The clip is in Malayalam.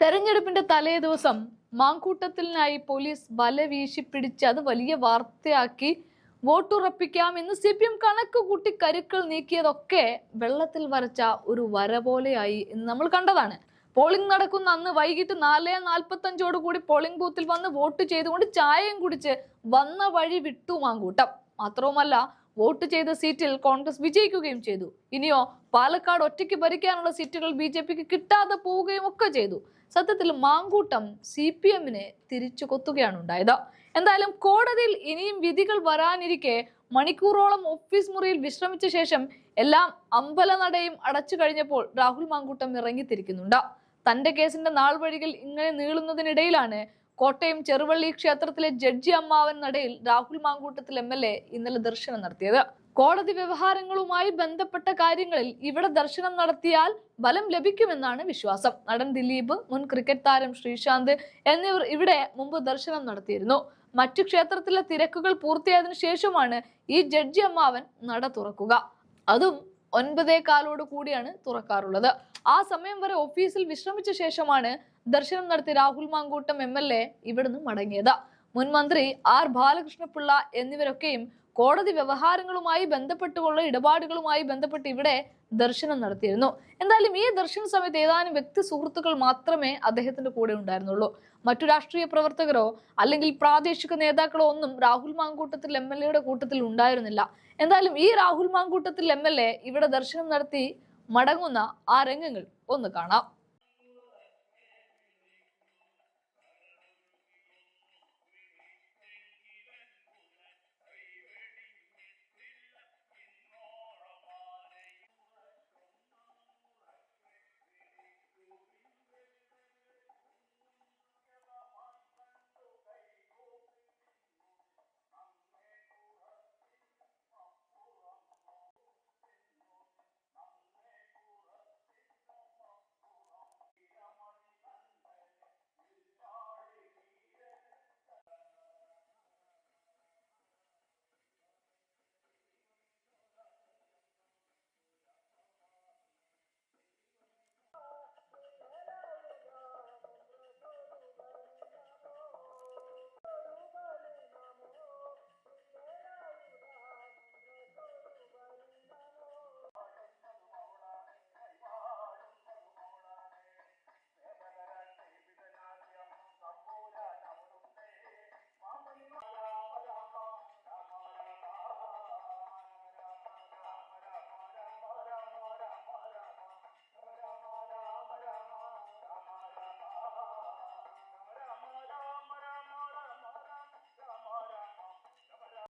തെരഞ്ഞെടുപ്പിന്റെ തലേ ദിവസം മാങ്കൂട്ടത്തിനായി പോലീസ് വല വീശി പിടിച്ച് അത് വലിയ വാർത്തയാക്കി വോട്ടുറപ്പിക്കാം എന്ന് സി പി എം കണക്ക് കൂട്ടി കരുക്കൾ നീക്കിയതൊക്കെ വെള്ളത്തിൽ വരച്ച ഒരു വര പോലെയായി എന്ന് നമ്മൾ കണ്ടതാണ്. പോളിംഗ് നടക്കുന്ന അന്ന് വൈകിട്ട് നാല് നാൽപ്പത്തഞ്ചോട് കൂടി പോളിംഗ് ബൂത്തിൽ വന്ന് വോട്ട് ചെയ്തുകൊണ്ട് ചായയും കുടിച്ച് വന്ന വഴി വിട്ടു മാങ്കൂട്ടം. മാത്രവുമല്ല വോട്ട് ചെയ്ത സീറ്റിൽ കോൺഗ്രസ് വിജയിക്കുകയും ചെയ്തു. ഇനിയോ പാലക്കാട് ഒറ്റയ്ക്ക് ഭരിക്കാനുള്ള സീറ്റുകൾ ബി കിട്ടാതെ പോവുകയും ഒക്കെ ചെയ്തു. സത്യത്തിൽ മാങ്കൂട്ടം സി പി എമ്മിനെ തിരിച്ചു കൊത്തുകയാണ് ഉണ്ടായത്. എന്തായാലും കോടതിയിൽ ഇനിയും വിധികൾ വരാനിരിക്കെ മണിക്കൂറോളം ഓഫീസ് മുറിയിൽ വിശ്രമിച്ച ശേഷം എല്ലാം അമ്പലനടയും അടച്ചു കഴിഞ്ഞപ്പോൾ രാഹുൽ മാങ്കൂട്ടം ഇറങ്ങിത്തിരിക്കുന്നുണ്ട്. തന്റെ കേസിന്റെ നാൾ വഴികൾ ഇങ്ങനെ നീളുന്നതിനിടയിലാണ് കോട്ടയം ചെറുവള്ളി ക്ഷേത്രത്തിലെ ജഡ്ജി അമ്മാവൻ നടയിൽ Rahul Mamkootathil M L A ഇന്നലെ ദർശനം നടത്തിയത്. കോടതി വ്യവഹാരങ്ങളുമായി ബന്ധപ്പെട്ട കാര്യങ്ങളിൽ ഇവിടെ ദർശനം നടത്തിയാൽ ബലം ലഭിക്കുമെന്നാണ് വിശ്വാസം. നടൻ ദിലീപ് മുൻ ക്രിക്കറ്റ് താരം ശ്രീശാന്ത് എന്നിവർ ഇവിടെ മുമ്പ് ദർശനം നടത്തിയിരുന്നു. മറ്റു ക്ഷേത്രത്തിലെ തിരക്കുകൾ പൂർത്തിയായതിനു ശേഷമാണ് ഈ ജഡ്ജി അമ്മാവൻ നട തുറക്കുക. അതും ഒൻപതേ കാലോട് കൂടിയാണ് തുറക്കാറുള്ളത്. ആ സമയം വരെ ഓഫീസിൽ വിശ്രമിച്ച ശേഷമാണ് ദർശനം നടത്തി Rahul Mankoottam M L A ഇവിടുന്ന് മടങ്ങിയത്. മുൻ മന്ത്രി ആർ ബാലകൃഷ്ണപിള്ള എന്നിവരൊക്കെയും കോടതി വ്യവഹാരങ്ങളുമായി ബന്ധപ്പെട്ടുള്ള ഇടപാടുകളുമായി ബന്ധപ്പെട്ട് ഇവിടെ ദർശനം നടത്തിയിരുന്നു. എന്തായാലും ഈ ദർശന സമയത്ത് ഏതാനും വ്യക്തി സുഹൃത്തുക്കൾ മാത്രമേ അദ്ദേഹത്തിന്റെ കൂടെ ഉണ്ടായിരുന്നുള്ളൂ. മറ്റു രാഷ്ട്രീയ പ്രവർത്തകരോ അല്ലെങ്കിൽ പ്രാദേശിക നേതാക്കളോ ഒന്നും രാഹുൽ മാങ്കൂട്ടത്തിൽ എം എൽ എയുടെ കൂട്ടത്തിൽ ഉണ്ടായിരുന്നില്ല. എന്തായാലും ഈ Rahul Mamkootathil M L A ഇവിടെ ദർശനം നടത്തി മടങ്ങുന്ന ആ രംഗങ്ങൾ ഒന്ന് കാണാം.